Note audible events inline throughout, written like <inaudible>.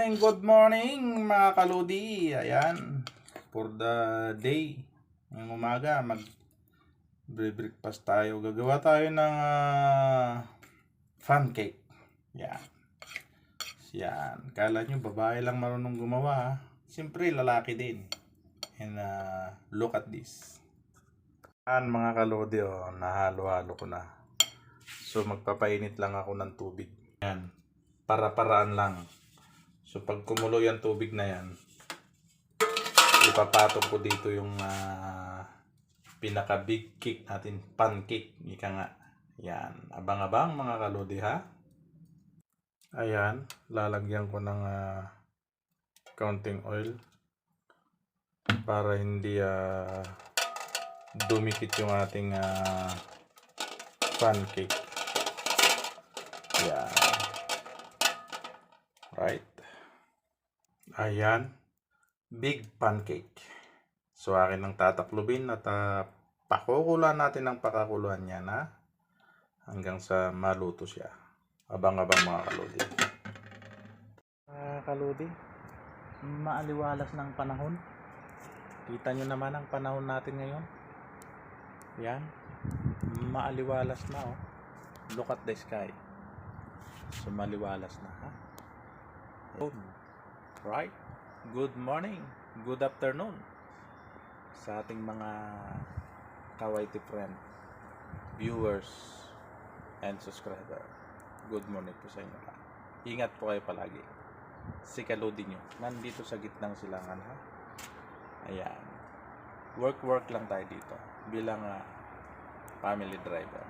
morning, good morning mga kaludi. Ayan, for the day. Ngayong umaga, mag breakfast tayo. Gagawa tayo ng ah, fun cake. Yan. Yan. Kala nyo, babae lang marunong gumawa. Siyempre, lalaki din. And ah, look at this. Yan mga kaludi, oh, nahalo-halo ko na. So, magpapainit lang ako ng tubig. Yan. Para-paraan lang. So, pag kumulo yung tubig na yan, ipapatong ko dito yung ah, pinaka big cake natin, pancake, ika nga. Yan. Abang-abang mga kalodi ha. Ayan. Lalagyan ko ng ah, counting oil para hindi ah, dumikit yung ating ah, pancake. Yan. Right. Ayan. Big pancake. So, akin ang tataklubin at uh, pakukulan natin ang pakakuluan niya na hanggang sa maluto siya. Abang-abang mga kaludi. Mga kaludi, maaliwalas ng panahon. Kita nyo naman ang panahon natin ngayon. Yan. Maaliwalas na oh. Look at the sky. So, maliwalas na ha. Good. Right? Good morning. Good afternoon. Sa ating mga kawaiti friend, viewers, and subscriber. Good morning po sa inyo lahat. Ingat po kayo palagi. Si Kalodi nyo. Nandito sa gitnang silangan ha. Ayan. Work-work lang tayo dito. Bilang ah, family driver.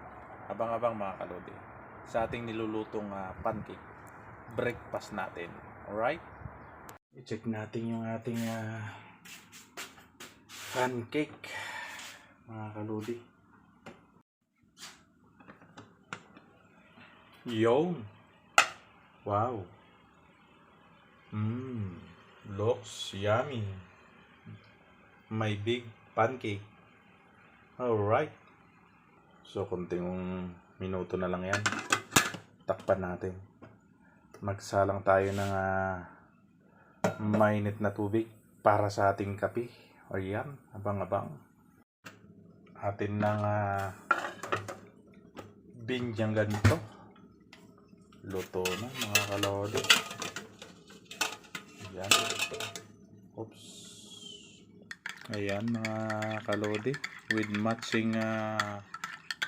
Abang-abang mga kalodi. Sa ating nilulutong ah, pancake. Breakfast natin. Alright? I-check natin yung ating ah, pancake. Mga kalodi. Yo! Wow! Mmm, looks yummy. My big pancake. Alright. So, kunting minuto na lang yan. Takpan natin. Magsalang tayo ng ah, mainit na tubig para sa ating kape. O yan, abang-abang. Atin ng uh, binyang ganito. Luto na mga kalodi. Yan. Oops. Ayan mga kalodi. With matching ah,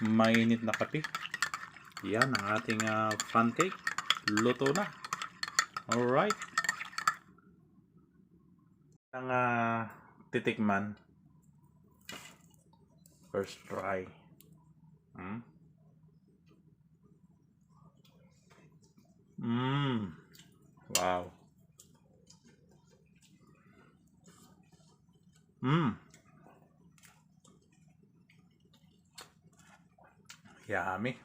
mainit na kape. Yan ang ating ah, pancake. Luto na. Alright. Ang ah, titikman. First try. Hmm? Mmm. Wow. Mmm. Yummy.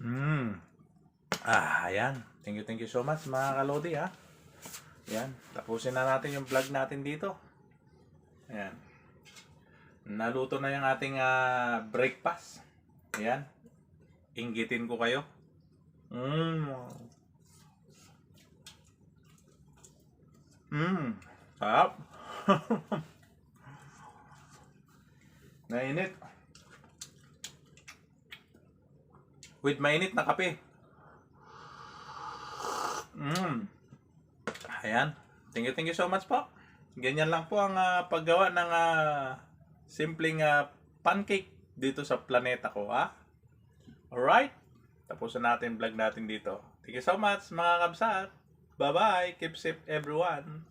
Mmm. Ah, ayan. Thank you, thank you so much mga kalodi ha. Ayan. Tapusin na natin yung vlog natin dito. Ayan. Naluto na yung ating ah, breakfast. Ayan. Inggitin ko kayo. Mmm. Mmm. Sarap. <laughs> Nainit. With mainit na kape. Mmm. Ayan. Thank you, thank you so much po. Ganyan lang po ang ah, paggawa ng ah, simpleng ah, pancake dito sa planeta ko, ha? Alright? Tapusin natin vlog natin dito. Thank you so much, mga kabsat. Bye-bye. Keep safe, everyone.